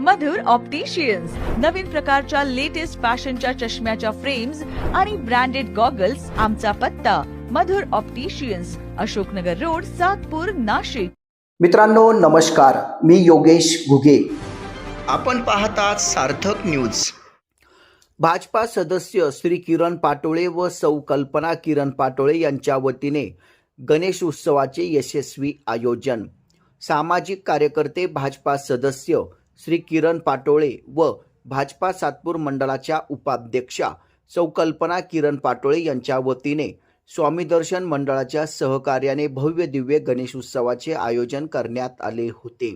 मधुर opticians नवीन प्रकारच्या latest फॅशनच्या चष्म्याच्या फ्रेम्स आणि ब्रँडेड गॉगल्स आमचा पत्ता. Madhur opticians Ashoknagar road Satpur Nashik. मित्रांनो नमस्कार. मी योगेश घुगे. आपण पाहतात सार्थक न्यूज भाजपा सदस्य श्री किरण पाटोळे व सौ कल्पना किरण पाटोळे यांच्या वतीने गणेश उत्सवाचे यशस्वी आयोजन. सामाजिक कार्यकर्ते भाजपा सदस्य श्री किरण पाटोळे व भाजपा सातपूर मंडळाच्या उपाध्यक्षा सौ कल्पना किरण पाटोळे यांच्या वतीने स्वामी दर्शन मंडळाच्या सहकार्याने भव्य दिव्य गणेश उत्सवाचे आयोजन करण्यात आले होते.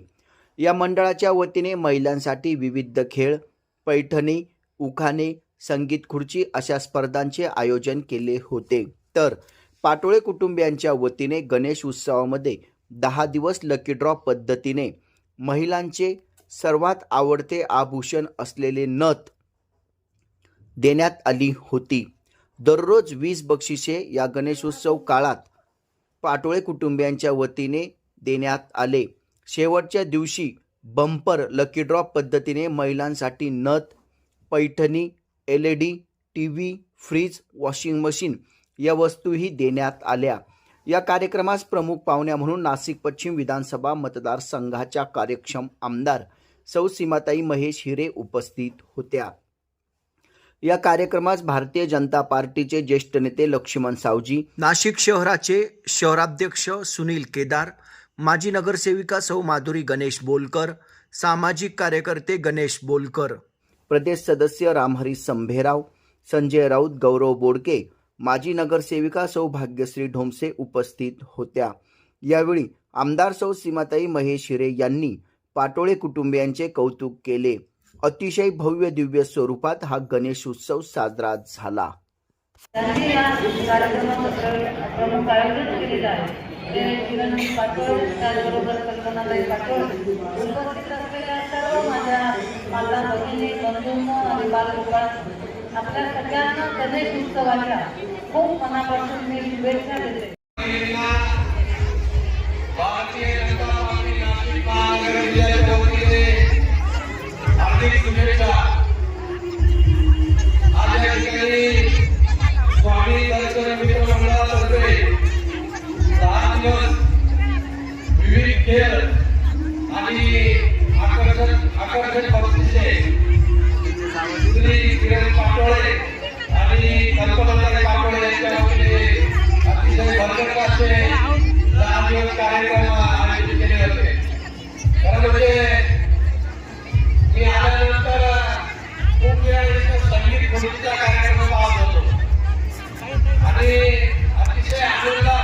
या मंडळाच्या वतीने महिलांसाठी विविध खेळ पैठणी उखाणे संगीत खुर्ची अशा स्पर्धांचे आयोजन केले होते. तर पाटोळे कुटुंबियांच्या वतीने गणेश उत्सवामध्ये दहा दिवस लकी ड्रॉ पद्धतीने महिलांचे सर्वात आवडते आभूषण असलेले नथ देण्यात आली होती. दररोज वीस बक्षिसे या गणेशोत्सव काळात पाटोळे कुटुंबियांच्या वतीने देण्यात आले. शेवटच्या दिवशी बंपर लकी ड्रॉप पद्धतीने महिलांसाठी नथ Paithani L E D T V fridge washing machine या वस्तूही देण्यात आल्या. या कार्यक्रमास प्रमुख पाहुण्या म्हणून नाशिक पश्चिम विधानसभा मतदारसंघाच्या कार्यक्षम आमदार सौ सीमाताई महेश हिरे उपस्थित होत्या. या कार्यक्रमास भारतीय जनता पार्टीचे ज्येष्ठ नेते लक्ष्मण सावजी नाशिक शहराचे शहराध्यक्ष सुनील केदार माजी नगरसेविका सौ माधुरी गणेश बोलकर सामाजिक कार्यकर्ते गणेश बोलकर. प्रदेश सदस्य रामहरी संभेराव संजय राऊत गौरव बोडके माजी नगरसेविका सौ भाग्यश्री ढोमसे उपस्थित होत्या. यावेळी आमदार सौ सीमाताई महेश हिरे यांनी पाटोळे कुटुंबियांचे कौतुक केले. अतिशय भव्य दिव्य स्वरूपात हा गणेश उत्सव साजरा झाला. आपल्या सगळ्यांना गणेश उत्सवाच्या खूप मनापासून मी शुभेच्छा देते. आकर्षण आकर्षण बक्षिसे श्री किरण पाटोळे आणि कल्पनाताई पाटोळे यांच्या वतीने अतिशय भरकट असे दहा दिवस कार्यक्रम आयोजित केले होते खरं म्हणजे मी आल्यानंतर खूप वेळा इथं संगीत खुर्चीचा कार्यक्रम पाहत होतो आणि अतिशय आनंद